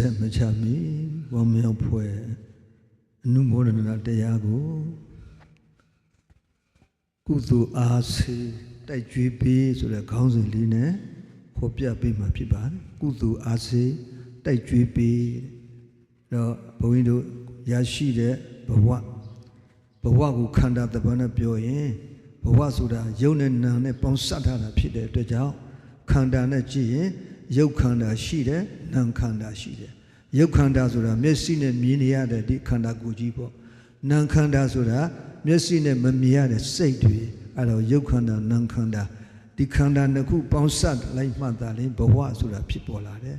ရေစက်မချမီဝမ်းမြောက်ဖွဲ့အနုမောဒနာတရားကိုကုသိုလ်အားစေတိုက်ကြွေးပေးဆိုတဲ့ခေါင်းစဉ်လေးနဲ့ဖော်ပြပေးမှာဖြစ်ပါတယ်ကုသိုလ်အားစေတိုက်ကြွေးပေးတော့ဘုန်းကြီးတို့ရရှိတဲ့ဘဝဘဝကိုခန္ဓာတပန်းနဲ့ပြောရင်ဘဝဆိုတာယုံနဲ့နာနဲ့ပေါင်းစပ်ထားတာဖြစ်တဲ့အတွက်ကြောင့်ခန္ဓာနဲ့ကြည့်ရင် ယုတ်ခန္ဓာရှိတယ်နာမ်ခန္ဓာရှိတယ်ယုတ်ခန္ဓာဆိုတာမျက်စိနဲ့မြင်နေရတဲ့ဒီခန္ဓာကိုယ်ကြီးပေါ့နာမ်ခန္ဓာဆိုတာမျက်စိနဲ့မမြင်ရတဲ့စိတ်တွေအဲ့တော့ယုတ်ခန္ဓာနာမ်ခန္ဓာဒီခန္ဓာနှစ်ခုပေါင်းစပ်လိုက်မှသာလင်ဘဝဆိုတာဖြစ်ပေါ်လာတယ်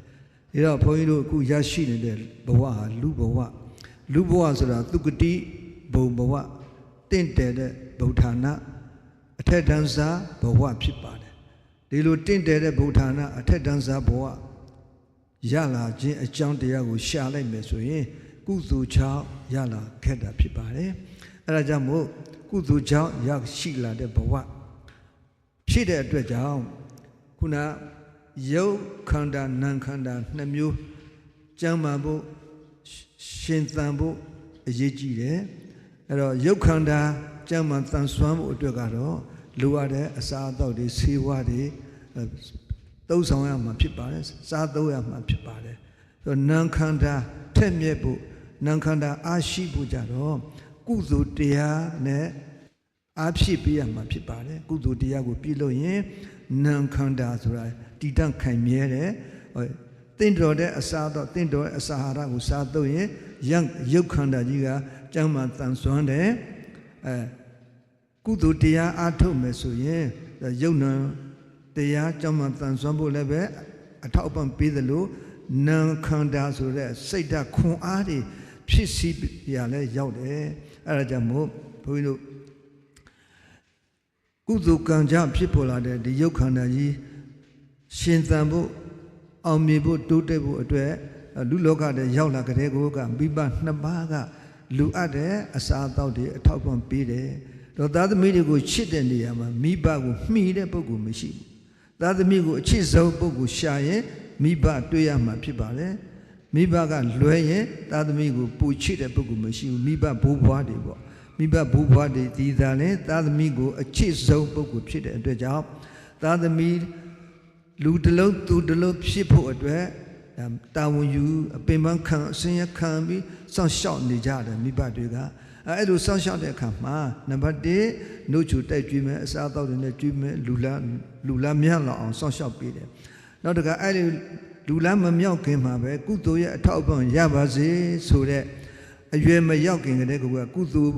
ဒါတော့ဘုန်းကြီးတို့အခုရရှိနေတဲ့ဘဝဟာလူဘဝလူဘဝဆိုတာသုကတိဘုံဘဝတင့်တယ်တဲ့ဗုဒ္ဓနာအထက်တန်းစားဘဝဖြစ်ပါတယ် ဒီလိုတင့်တယ်တဲ့ဗုဒ္ဓနာအထက်တန်းစားဘဝရလာခြင်းအကြောင်းတရားကိုရှာလိုက်မယ်ဆိုရင် ကုသိုလ်ချောင်းရလာခဲ့တာဖြစ်ပါတယ်အဲဒါကြောင့်မို့ကုသိုလ်ချောင်းရရှိလာတဲ့ဘဝဖြစ်တဲ့အတွက်ကြောင့်ခုနယုတ်ခန္ဓာနာမ်ခန္ဓာနှစ်မျိုးကြံမာဖို့ရှင်သန်ဖို့အရေးကြီးတယ်အဲ့တော့ယုတ်ခန္ဓာကြံမာတန်ဆွမ်းဖို့အတွက်ကတော့ လိုအပ်တဲ့အစာအသောက်တွေဆေးဝါးတွေသုံးဆောင်ရမှာဖြစ်ပါတယ်စားသုံးရမှာဖြစ်ပါတယ်ဆိုတော့နာမ်ခန္ဓာထက်မြက်ဖို့နာမ်ခန္ဓာအားရှိဖို့ကြတော့ကုသိုလ်တရားနဲ့အားဖြည့်ပေးရမှာဖြစ်ပါတယ်ကုသိုလ်တရားကိုပြုလို့ရင်နာမ်ခန္ဓာဆိုတာတည်တံ့ခိုင်မြဲတယ်ဟိုတင့်တော်တဲ့အစာတော့တင့်တော်တဲ့အစာဟာရကိုစားသုံးရင်ယရုပ်ခန္ဓာကြီးကကျမ်းမာတန်ဆွမ်းတယ်အဲ ကုသိုလ်တရားအားထုတ်မယ်ဆိုရင်ယုံနာတရားကျမ်းမာတန်ဆွမ်းဖို့လည်းပဲအထောက်အပံ့ပေးသလိုနာမ်ခန္ဓာဆိုတဲ့စိတ်ဓာတ်ခွန်အားတွေဖြစ်စီရလဲရောက်တယ်အဲဒါကြောင့်မို့ဘုန်းကြီးတို့ကုသိုလ်ကံကြောင့်ဖြစ်ပေါ်လာတဲ့ဒီယုတ်ခန္ဓာကြီးရှင်သန်ဖို့အောင်မြင်ဖို့တိုးတက်ဖို့အတွက်လူလောကတဲ့ရောက်လာကြတဲ့ကိုကမိဘနှစ်ပါးကလူအပ်တဲ့အစာအသောက်တွေအထောက်ပံ့ပေးတယ် တော့သားသမီးတွေကိုချစ်တဲ့နေရာမှာမိဘကိုမှီတဲ့ပုဂ္ဂိုလ်မရှိဘူးသားသမီးကိုအချစ်ဆုံးပုဂ္ဂိုလ်ရှာရင်မိဘတွေ့ရမှာဖြစ်ပါတယ်မိဘကလွဲရင်သားသမီးကိုပူချစ်တဲ့ပုဂ္ဂိုလ်မရှိဘူးမိဘဘိုးဘွားတွေပေါ့မိဘဘိုးဘွားတွေဒီသာလဲသားသမီးကိုအချစ်ဆုံးပုဂ္ဂိုလ်ဖြစ်တဲ့အတွက်ကြောင့်သားသမီးလူတစ်လုံးသူတစ်လုံးဖြစ်ဖို့အတွက်တာဝန်ယူအပင်ပန်းခံအစင်ရခံပြီးစောင့်ရှောက်နေကြတယ်မိဘတွေက အဲအဲ့လိုစောင့်ရှောက်တဲ့အခါမှာနံပါတ်1နှုတ်ချူတိုက်ကျွေးမယ်အစားအသောက်တွေနဲ့ကျွေးမယ်လူလားလူလားမြတ်လောက်အောင်စောင့်ရှောက်ပေးတယ်နောက်တကအဲ့ဒီလူလားမမြောက်ခင်မှာပဲကုသိုလ်ရဲ့အထောက်အပံ့ရပါစေဆိုတဲ့အရွယ်မရောက်ခင်ကတည်းကကုသိုလ်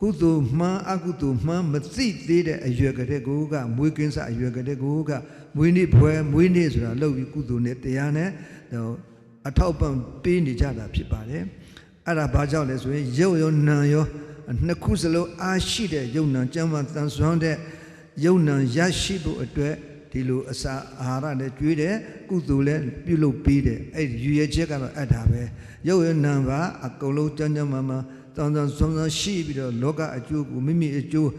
ကုသိုလ်မှန်အကုသိုလ်မှန်မသိသေးတဲ့အရွယ်ကလေးကိုကမွေးကင်းစအရွယ်ကလေးကိုကမွေးနေ့ဖွဲမွေးနေ့ဆိုတာလောက်ပြီးကုသိုလ်နဲ့တရားနဲ့အထောက်ပံ့ပေးနေကြတာဖြစ်ပါတယ် အဲ့ဒါဘာကြောင့်လဲဆိုရင်ရုပ်ရောနာရောနှစ်ခုစလုံးအားရှိတဲ့ယုံနာကျမ်းမာတန်ဆွမ်းတဲ့ယုံနာရရှိဖို့အတွက်ဒီလိုအစာအာဟာရနဲ့ကျွေးတယ်ကုသိုလ်လည်းပြုလုပ်ပေးတယ်အဲ့ဒီရည်ရချက်ကတော့အဲ့ဒါပဲရုပ်ရောနာပါအကုန်လုံးကျမ်းကျမ်းမာမာတန်တန်ဆွမ်းဆွမ်းရှိပြီးတော့လောကအကျိုးကိုမိမိအကျိုး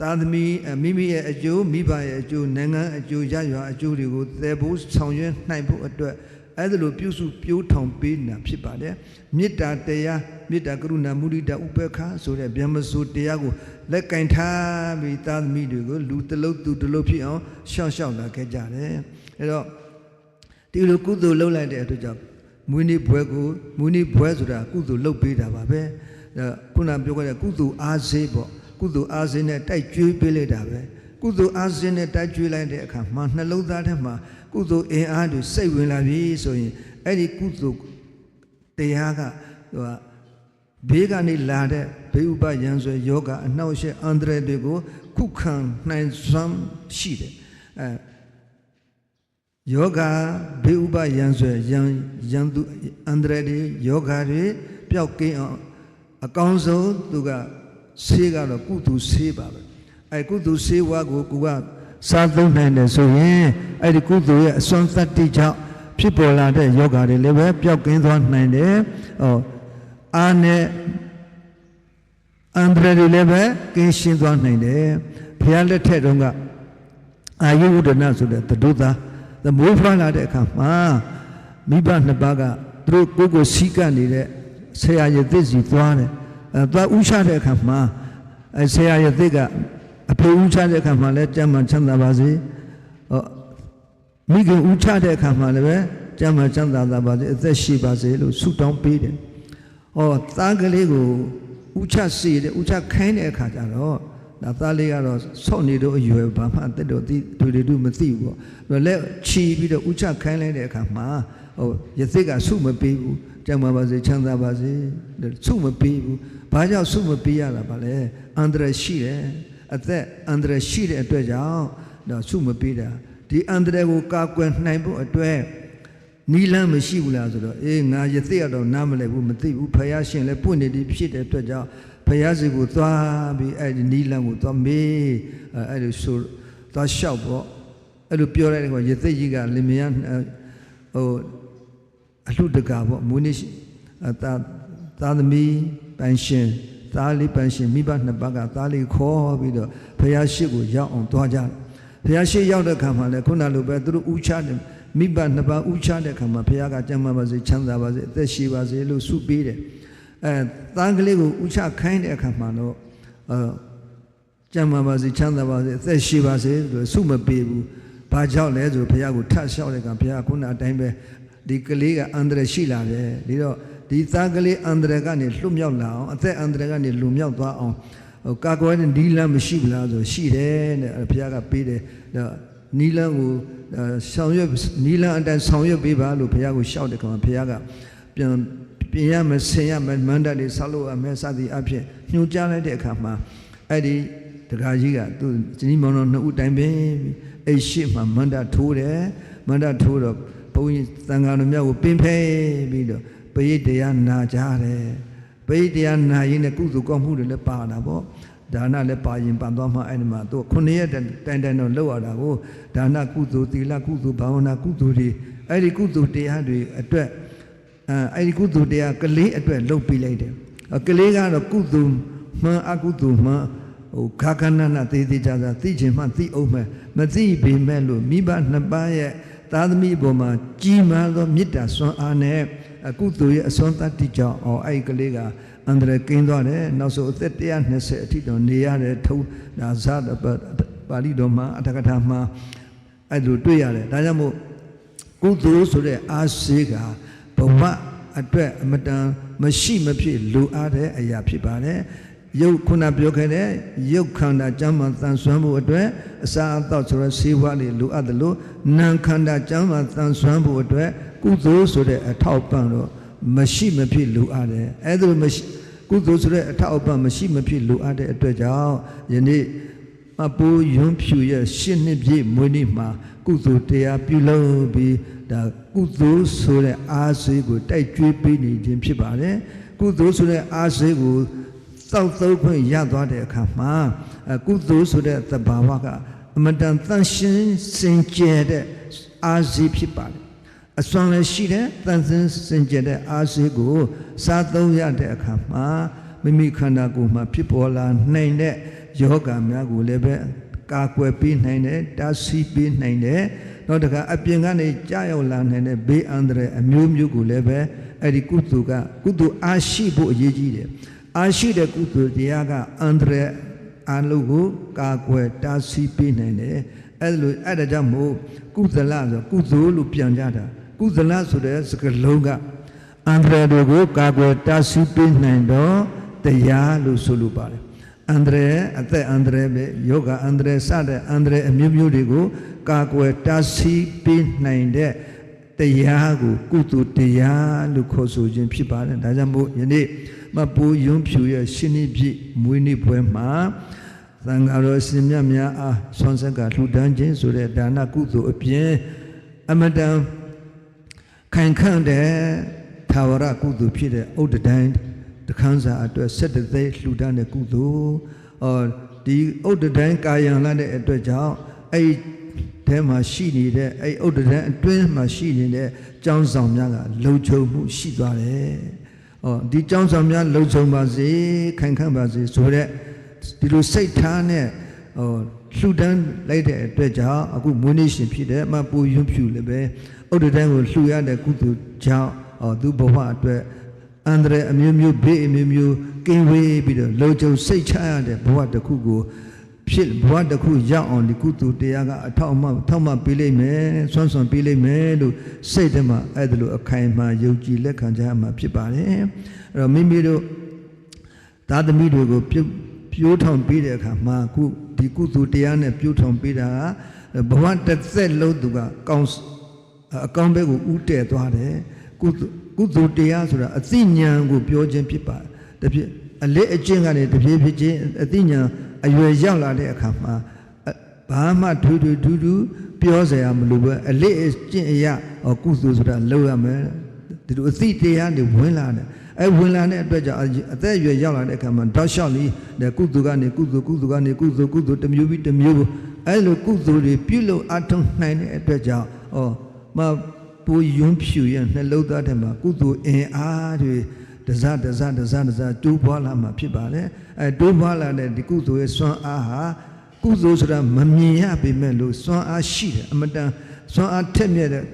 သားသမီးမိမိရဲ့အကျိုးမိဘရဲ့အကျိုးနိုင်ငံအကျိုးရရွာအကျိုးတွေကိုသယ်ဖို့ဆောင်ရွက်နိုင်ဖို့အတွက်အဲ့ဒါလိုပြုစုပြိုးထောင်ပေးနေတာဖြစ်ပါတယ်မေတ္တာတရားမေတ္တာကရုဏာမုဒိတာဥပေက္ခဆိုတဲ့ဗျမစိုးတရားကိုလက်ကင်ထားပြီးသားသမီးတွေကိုလူတစ်လုံးသူတစ်လုံးဖြစ်အောင်ရှောက်ရှောက်လာခဲ့ကြတယ်အဲ့တော့ဒီလိုကုသိုလ်လုပ်လိုက်တဲ့အတွက်ကြောင့်မွေးနေ့ဘွဲကိုမွေးနေ့ဘွဲဆိုတာကုသိုလ်လုပ်ပေးတာပါပဲခုနပြောခဲ့တဲ့ကုသိုလ်အားစေးပေါ့ ကုသိုလ်အားစေးနဲ့တိုက်ကျွေးပေးလိုက်တာပဲကုသိုလ်အားစေးနဲ့တိုက်ကျွေးလိုက်တဲ့အခါမှာနှလုံးသားထဲမှာကုသိုလ်အင်အားတွေစိတ်ဝင်လာပြီဆိုရင်အဲ့ဒီကုသိုလ်တရားကဟိုဘေးကနေလာတဲ့ဘေးဥပယံဆွဲယောဂအနှောက်အယှက်အန္တရာယ်တွေကိုခုခံနိုင်စွမ်းရှိတယ်အဲယောဂဘေးဥပယံဆွဲယံယံသူအန္တရာယ်တွေယောဂတွေပျောက်ကင်းအောင်အကောင်းဆုံးသူက ဆေးကတော့ကုသိုလ်ဆေးပါပဲအဲကုသိုလ်ဆေးဝါးကိုကိုကစားသုံးနိုင်တယ်ဆိုရင်အဲ့ဒီကုသိုလ်ရဲ့အစွမ်းသတ္တိကြောင့်ဖြစ်ပေါ်လာတဲ့ယောဂတွေလည်းပဲပျောက်ကင်းသွားနိုင်တယ်။ဟောအာနဲ့အန္တရာယ်တွေလည်းပဲကင်းရှင်းသွားနိုင်တယ်။ဘုရားလက်ထက်တုန်းကအာယုဝဒနာဆိုတဲ့တဒုသားသမွေးဖွားလာတဲ့အခါမှာမိဘနှစ်ပါးကသူတို့ကိုယ်ကိုစီးကပ်နေတဲ့ဆရာရသစ်စီသွားတယ်အဲ သွားဥချတဲ့အခါမှာအဲဆရာရသစ်ကအဖေဥချတဲ့အခါမှာလည်းကြမ်းမှချမ်းသာပါစေဟောမိခင်ဥချတဲ့အခါမှာလည်းပဲကြမ်းမှချမ်းသာသာပါစေအသက်ရှိပါစေလို့ဆုတောင်းပေးတယ်ဟောသားကလေးကိုဥချစေတယ်ဥချခိုင်းတဲ့အခါကျတော့ဒါသားလေးကတော့ဆော့နေတော့အရွယ်ဘာမှအသက်တော့သိတွေတွေတို့မသိဘူးပေါ့အဲ့တော့လက်ချီပြီးတော့ဥချခိုင်းလိုက်တဲ့အခါမှာဟိုရသစ်ကဆုမပေးဘူး ကြမ်းပါပါစေချမ်းသာပါစေဆုမပေးဘူးဘာကြောင့်ဆုမပေးရတာပါလဲအန္တရာယ်ရှိတယ်အသက်အန္တရာယ်ရှိတဲ့အတွက်ကြောင့်တော့ဆုမပေးတာဒီအန္တရာယ်ကိုကာကွယ်နိုင်ဖို့အတွက်နီလန်းမရှိဘူးလားဆိုတော့အေးငါရသစ်ရတော့နားမလဲဘူးမသိဘူးဖယားရှင်လည်းပွင့်နေသည်ဖြစ်တဲ့အတွက်ကြောင့်ဖယားစီကိုသွားပြီးအဲ့ဒီနီလန်းကိုသွားမေးအဲ့အဲ့လိုဆိုသွားလျှောက်ပေါ့အဲ့လိုပြောလိုက်တဲ့ကောရသစ်ကြီးကလင်မယားဟို အလှတကာပေါ့မွေးနေ့သာသာသမီပန်ရှင်သားလေးပန်ရှင်မိဘနှစ်ပါးကသားလေးခေါ်ပြီးတော့ဖယားရှိကိုရောက်အောင်သွားကြတယ်ဖယားရှိရောက်တဲ့ခါမှာလည်းခုနလိုပဲသူတို့ဥချတယ်မိဘနှစ်ပါးဥချတဲ့ခါမှာဖယားကကြမ်းပါပါစေချမ်းသာပါစေအသက်ရှိပါစေလို့ဆုပေးတယ်အဲသားကလေးကိုဥချခိုင်းတဲ့အခါမှာတော့အဲကြမ်းပါပါစေချမ်းသာပါစေအသက်ရှိပါစေလို့ဆုမပေးဘူးဘာကြောင့်လဲဆိုဖယားကိုထပ်လျှောက်တဲ့ကဖယားခုနအတိုင်းပဲ ဒီကလေးကအန္တရာယ်ရှိလာတယ်ဒီတော့ဒီသားကလေးအန္တရာယ်ကနေလွတ်မြောက်လာအောင်အသက်အန္တရာယ်ကနေလွတ်မြောက်သွားအောင်ဟိုကာကွယ်တဲ့နီလန်းမရှိဘူးလားဆိုရှိတယ်တဲ့ဘုရားကပေးတယ်နီလန်းကိုဆောင်ရွက်နီလန်းအတိုင်းဆောင်ရွက်ပေးပါလို့ဘုရားကိုရှောက်တဲ့ခါမှာဘုရားကပြန်ပြင်ရမယ်ဆင်ရမယ်မန္တလေးဆောက်လို့ရမယ်စသည်အဖြစ်ညွှန်ကြားလိုက်တဲ့အခါမှာအဲ့ဒီတခါကြီးကသူဇနီးမောင်တော်နှစ်ဦးတိုင်ပင်အဲ့ရှိမှမန္တထိုးတယ်မန္တထိုးတော့ ဘုန်းကြီးသံဃာတော်များကိုပင်ဖဲပြီးတော့ပရိတရားနာကြတယ်ပရိတရားနာရင်လည်းကုသိုလ်ကောင်းမှုတွေလည်းပါတာပေါ့ဒါနလည်းပါရင်ပန်သွားမှအဲ့ဒီမှာသူခုနှစ်ရက်တိုင်တိုင်တော့လောက်ရတာကိုဒါနကုသိုလ်သီလကုသိုလ်ဘာဝနာကုသိုလ်တွေအဲ့ဒီကုသိုလ်တရားတွေအတွက်အဲအဲ့ဒီကုသိုလ်တရားကလေးအတွက်လုပ်ပေးလိုက်တယ်ကလေးကတော့ကုသိုလ်မှန်အကုသိုလ်မှန်ဟိုခါခဏနာသေးသေးကြတာသိချင်မှသိအောင်မယ်မသိပေမဲ့လို့မိဘနှစ်ပါးရဲ့ သားသမီးအပေါ်မှာကြီးမားသောမေတ္တာဆွမ်းအားနဲ့အကုသိုလ်ရဲ့အစွမ်းတတ္တိကြောင့်အော်အဲ့ဒီကလေးကအန္တရာယ်ကင်းသွားတယ်နောက်ဆုံးအသက်120အထိတော့နေရတယ်ထုံးဒါဇာပါဠိတော်မှာအထကထာမှာအဲ့လိုတွေ့ရတယ်ဒါကြောင့်မို့ကုသိုလ်ဆိုတဲ့အာစေကဘဝအတွက်အမတန်မရှိမဖြစ်လိုအပ်တဲ့အရာဖြစ်ပါတယ် ရုပ်ခုနပြောခဲ့တဲ့ရုပ်ခန္ဓာကျမ်းမှတန်ဆွမ်းဖို့အတွက်အစာအသောက်ဆိုရဆေးဝါးလေးလိုအပ်တယ်လို့နာမ်ခန္ဓာကျမ်းမှတန်ဆွမ်းဖို့အတွက်ကုသိုလ်ဆိုတဲ့အထောက်ပံ့တော့မရှိမဖြစ်လိုအပ်တယ်အဲ့ဒါမရှိကုသိုလ်ဆိုတဲ့အထောက်အပံ့မရှိမဖြစ်လိုအပ်တဲ့အတွက်ကြောင့်ယနေ့မပိုးယွန်းဖြူရဲ့ရှစ်နှစ်ပြည့်မွေးနေ့မှာ ကုသိုလ်တရားပြုလုပ်ပြီးဒါကုသိုလ်ဆိုတဲ့အားစေးကိုတိုက်ကြွေးပေးနေခြင်းဖြစ်ပါတယ်ကုသိုလ်ဆိုတဲ့အားစေးကို စောက်သုံးခွင့်ရသွားတဲ့အခါမှာအကုသိုလ်ဆိုတဲ့သဘာဝကအမတန်တန်ရှင်းစင်ကြယ်တဲ့အားစေးဖြစ်ပါတယ်အစွမ်းလည်းရှိတယ်တန်ဆင်းစင်ကြယ်တဲ့အားစေးကို စားသုံးရတဲ့အခါမှာမိမိခန္ဓာကိုယ်မှာဖြစ်ပေါ်လာနိုင်တဲ့ယောဂများကိုလည်းပဲကာကွယ်ပေးနိုင်တယ်တားဆီးပေးနိုင်တယ်နောက်တခါအပြင်ကနေကြာရောက်လာနိုင်တဲ့ဘေးအန္တရာယ်အမျိုးမျိုးကိုလည်းပဲအဲ့ဒီကုသိုလ်ကကုသိုလ်အားရှိဖို့အရေးကြီးတယ် အားရှိတဲ့ကုသိုလ်တရားကအန္တရာယ်အလုံးကိုကာကွယ်တားဆီးပေးနိုင်တယ်အဲ့လိုအဲ့ဒါကြောင့်မို့ကုသလဆိုကုသိုလ်လို့ပြန်ကြတာကုသလဆိုတဲ့စကားလုံးကအန္တရာယ်တွေကိုကာကွယ်တားဆီးပေးနိုင်တော့တရားလို့ဆိုလိုပါတယ်အန္တရာယ်အသက်အန္တရာယ်ပဲယောဂအန္တရာယ်စတဲ့အန္တရာယ်အမျိုးမျိုးတွေကိုကာကွယ်တားဆီးပေးနိုင်တဲ့ တရားကိုကုသိုလ်တရားလို့ခေါ်ဆိုခြင်းဖြစ်ပါတယ်ဒါကြောင့်မို့ယနေ့မပူယွန်းဖြူရဲ့ရှင်းနိပြည့်မွေးနေ့ပွဲမှာသံဃာတော်ရှင်မြတ်များအားဆွမ်းဆက်ကလှူဒန်းခြင်းဆိုတဲ့ဒါနကုသိုလ်အပြင်အမတန်ခိုင်ခန့်တဲ့သာဝရကုသိုလ်ဖြစ်တဲ့ဥဒ္ဒတိုင်းတခန်းစာအတွက်၁၇သိန်းလှူဒန်းတဲ့ကုသိုလ်အော်ဒီဥဒ္ဒတိုင်းကာယံလာတဲ့အတွက်ကြောင့်အဲ့ ထဲမှာရှိနေတဲ့အဲ့ဥဒ္ဒတိုင်းအတွင်းမှာရှိနေတဲ့ကျောင်းဆောင်များကလုံခြုံမှုရှိသွားတယ်။အော်ဒီကျောင်းဆောင်များလုံခြုံပါစေခိုင်ခန့်ပါစေဆိုတဲ့ဒီလိုစိတ်ထားနဲ့ဟောလှူဒန်းလိုက်တဲ့အတွက်ကြောင့်အခုမွေးနေ့ရှင်ဖြစ်တဲ့အမပူယွန်းဖြူလည်းပဲဥဒ္ဒတန်းကိုလှူရတဲ့ကုသိုလ်ကြောင့်ဟောသူဘဝအတွက်အန္တရာယ်အမျိုးမျိုးဘေးအမျိုးမျိုးကင်းဝေးပြီးတော့လုံခြုံစိတ်ချရတဲ့ဘဝတစ်ခုကို ဖြစ်ဘဝတစ်ခုရောက်အောင်ဒီကုသိုလ်တရားကအထောက်အမထောက်မပေးလိမ့်မယ်ဆွမ်းဆွမ်းပေးလိမ့်မယ်လို့စိတ်ထဲမှာအဲ့ဒါလိုအခိုင်အမာယုံကြည်လက်ခံကြရမှာဖြစ်ပါတယ်အဲ့တော့မိမိတို့သားသမီးတွေကိုပြုပြိုးထောင်ပေးတဲ့အခါမှာအခုဒီကုသိုလ်တရားနဲ့ပြိုးထောင်ပေးတာကဘဝတစ်သက်လုံးသူကကောင်းအကောင်းဘက်ကိုဥတည်သွားတယ်ကုသိုလ်ကုသိုလ်တရားဆိုတာအသိဉာဏ်ကိုပြောခြင်းဖြစ်ပါတယ်တပြည့်အလေးအကျင့်ကနေတပြည့်ဖြစ်ခြင်းအသိဉာဏ် အရွယ်ရောက်လာတဲ့အခါမှာအဘာမှထူးထူးထူးထူးပြောစရာမလိုပဲအလေးအကျင့်အရာဟောကုသိုလ်ဆိုတာလုပ်ရမယ်ဒီလိုအသိတရားတွေဝင်လာတယ်အဲဝင်လာတဲ့အတွက်ကြောင့်အသက်အရွယ်ရောက်လာတဲ့အခါမှာတောက်လျှောက်လေးတဲ့ကုသိုလ်ကနေကုသိုလ်ကုသိုလ်ကနေကုသိုလ်ကုသိုလ်တစ်မျိုးပြီးတစ်မျိုးအဲလိုကုသိုလ်တွေပြုလုပ်အထောက်နိုင်တဲ့အတွက်ကြောင့်ဩမပူယွန်းဖြူရဲ့နှလုံးသားထဲမှာကုသိုလ်အင်အားတွေ တစတစတစတစတိုးပွားလာမှာဖြစ်ပါတယ်အဲတိုးပွားလာတဲ့ဒီကုသိုလ်ရဲ့စွမ်းအားဟာကုသိုလ်ဆိုတာမမြင်ရပေမဲ့လို့စွမ်းအားရှိတယ်အမတန်စွမ်းအားထက်မြက်တဲ့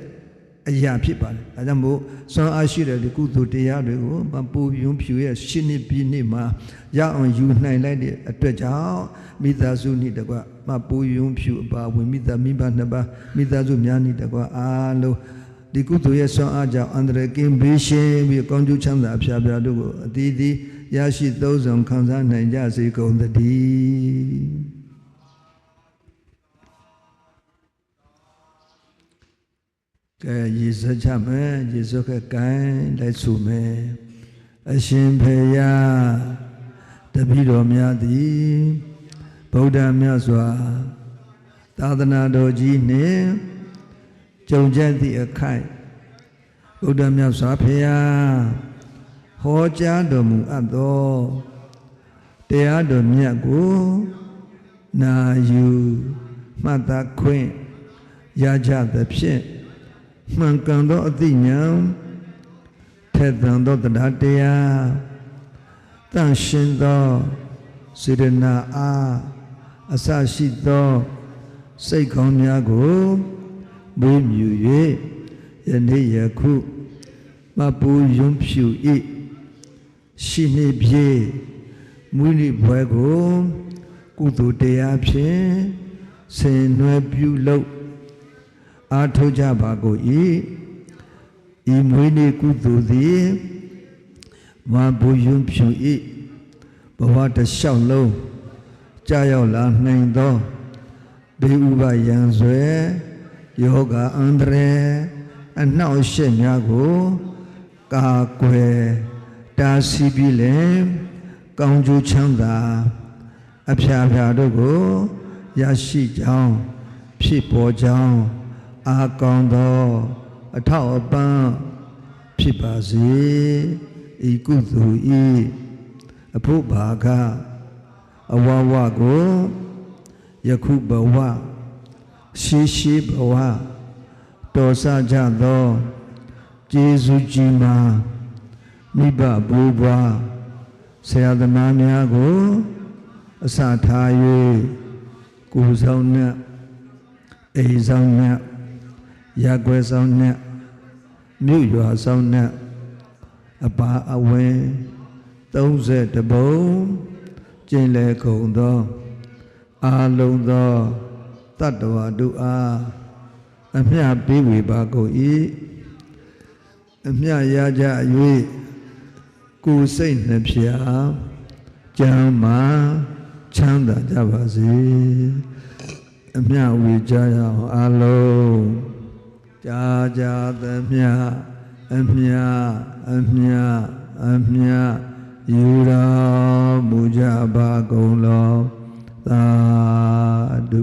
အရာဖြစ်ပါတယ်။ဒါကြောင့်မို့စွမ်းအားရှိတဲ့ဒီကုသိုလ်တရားတွေကိုမပူယွန်းဖြူရဲ့ရှင်းနေပြီးနေမှာရအောင်ယူနိုင်လိုက်တဲ့အတွက်ကြောင့်မိသားစုနှင့်တကွမပူယွန်းဖြူအပါဝင်မိသားမိဘနှစ်ပါးမိသားစုများနှင့်တကွအားလုံး ဒီကုသိုလ်ရဲ့စွမ်းအားကြောင့်အန္တရာယ်ကင်းဘေးရှင်းပြီးကောင်းကျိုးချမ်းသာအဖျားဖျားတို့ကိုအသီးသီးရရှိသုံးဆောင်ခံစားနိုင်ကြစေကုန်သတည်းကဲရေစချမယ်ရေစခက်ကဲလိုက်ဆုမယ်အရှင်ဖေယတပည့်တော်များသည်ဗုဒ္ဓမြတ်စွာသာသနာတော်ကြီးနှင့် ကြုံကြသည့်အခိုက်ဗုဒ္ဓမြတ်စွာဖေယဟောကြားတော်မူအပ်သောတရားတော်မြတ်ကိုနာယူမှတ်သားခွင့်ရကြသဖြင့်မှန်ကန်သောအသိဉာဏ်ထက်သန်သောတရားတရားတန့်ရှင်းသောစေရနာအားအစရှိသောစိတ်ကောင်းများကို မွေးမြူ၍ယနေ့ယခုမပူယွန်းဖြူ၏ရှိနေပြေမွေးနေ့ဘွယ်ကိုကုသိုလ်တရားဖြင့်ဆင်နွယ်ပြုလုပ်အားထုတ်ကြပါကုန်၏ဤမွေးနေ့ကုသိုလ်သည်မဘူယွန်းဖြူ၏ဘဝတစ်လျှောက်လုံးကြာရောက်လာနိုင်သောဘေးဥပယံဆွဲ ယောဂအန္တရာယ်အနှောက်အယှက်များကိုကာကွယ်တားဆီးပြီးလင်ကောင်းကျိုးချမ်းသာအဖျားဖျားတို့ကိုရရှိကြောင်းဖြစ်ပေါ်ကြောင်းအာကောင်းသော အထောက်အပံ့ဖြစ်ပါစေဤကုသိုလ်ဤအဖို့ဘာကအဝဝကိုယခုဘဝ ရှိရှိဘဝတော်ဆကြသောကျေးဇူးကြီးမှာမိဘဘိုးဘွားဆရာသမားများကိုအစထား၍ကိုယ်ဆောင်နဲ့အိမ်ဆောင်နဲ့ရက်ွယ်ဆောင်နဲ့မြို့ရွာဆောင်နဲ့အပါအဝင်30ပုံကျင်လေကုန်သောအာလုံးသော တတ္တဝါတို့အားအမျှပေးဝေပါကုန်၏အမျှရကြ၍ကိုယ်စိတ်နှဖျားကျမ်းမာချမ်းသာကြပါစေအမျှဝေကြရအောင်အလုံးကြာကြာသမျှအမျှအမျှအမျှယူတော်မူကြပါကုန်လောသာဓု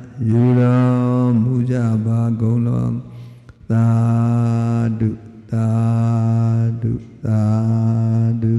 ယူတော်မူကြပါကုန်လောသာဓုသာဓုသာဓု